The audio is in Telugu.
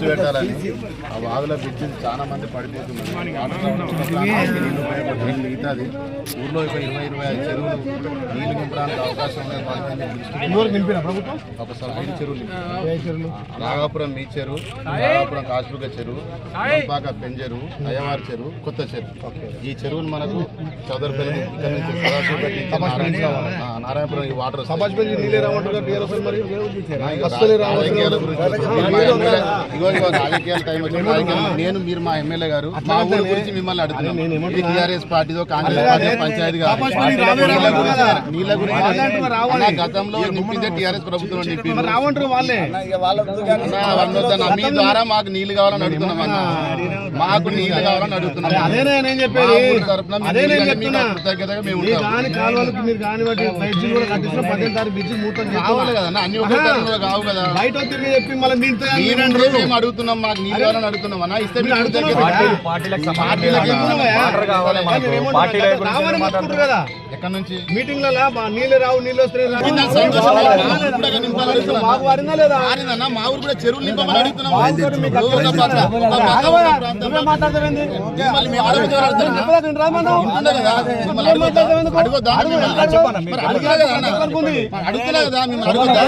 దృష్టి పెట్టాలని. ఆ వాగుల బ్రిడ్జ్ చాలా మంది పడిపోతున్నారు. మిగతాది ఊర్లో ఒక ఇరవై ఇరవై ఐదు చెరువులు నీళ్ళు నింపడానికి అవకాశం ఐదు చెరువులు నాగాపురం మీ చెరువు నాగాపురం కాసులుగ చెరువు నంపాక పెంజెరువు అయ్యవారి చెరువు కొత్త చెరువు. ఈ చెరువును మనకు చౌదరిపల్లి ఇక్కడ నుంచి నారాయణపురం ఈ వాటర్. సమాజ్ నీళ్ళే రామంటారు మీరు. రాజకీయాల టైం నేను మీరు మా ఎమ్మెల్యే గారు మా ఊరి గురించి మిమ్మల్ని అడుగుతున్నాను టీఆర్ఎస్ పార్టీదో కాంగ్రెస్ పార్టీ పంచాయతీ. నీళ్ళ గురించి- గతంలో నింపిందే టీఆర్ఎస్ ప్రభుత్వం నింపింది రావంటారు వాళ్ళే. అన్నా, వందొద్దన్నా. మీ ద్వారా మాకు నీళ్ళు కావాలని అడుగుతున్నాం అన్న. మాకు నీళ్ళు కావాలని అడుగుతున్నాం. నేను చెప్పేది? అదే నేను చెప్తున్నా. కృతజ్ఞతగా మేము మీ ఉంటాం. కాని కాలువలకు మీరు కాని వాటి బ్రిడ్జి కూడా కట్టించిన పదిహేను తారీఖు బ్రిడ్జి ముహూర్తం కావాలి కదా అన్న, అన్ని ఒకే తరపున కావు కదా. బయట తిరిగి చెప్పి మళ్ళీ మేము అడుగుతున్నాం మాకు అన్న ఇస్తే. పార్టీలకు కదా. ఎక్కడి నుంచి? మీటింగ్లలో మా నీళ్ళు రావు నీళ్ళు వస్తున్నాయి మారిందన్న, మా ఊరు కూడా చెరువులు నింపమని అడుగుతున్నాం మీకు ఒక పక్క- ఒక పక్క ఉన్న ప్రాంతంలో నువ్వే మాట్లాడతావేంది మిమ్మల్ని మేము అడుగుతూ అడుగుతున్నాం. చెప్పదా నేను రామన్నావు? ఉంటుందా కదా? మిమ్మల్ని అడుగుతా. అడుగుతా. మరి అడుగుతా కదా అన్న? మరి అడుగుతా కదా మిమ్మల్ని అడుగుతా.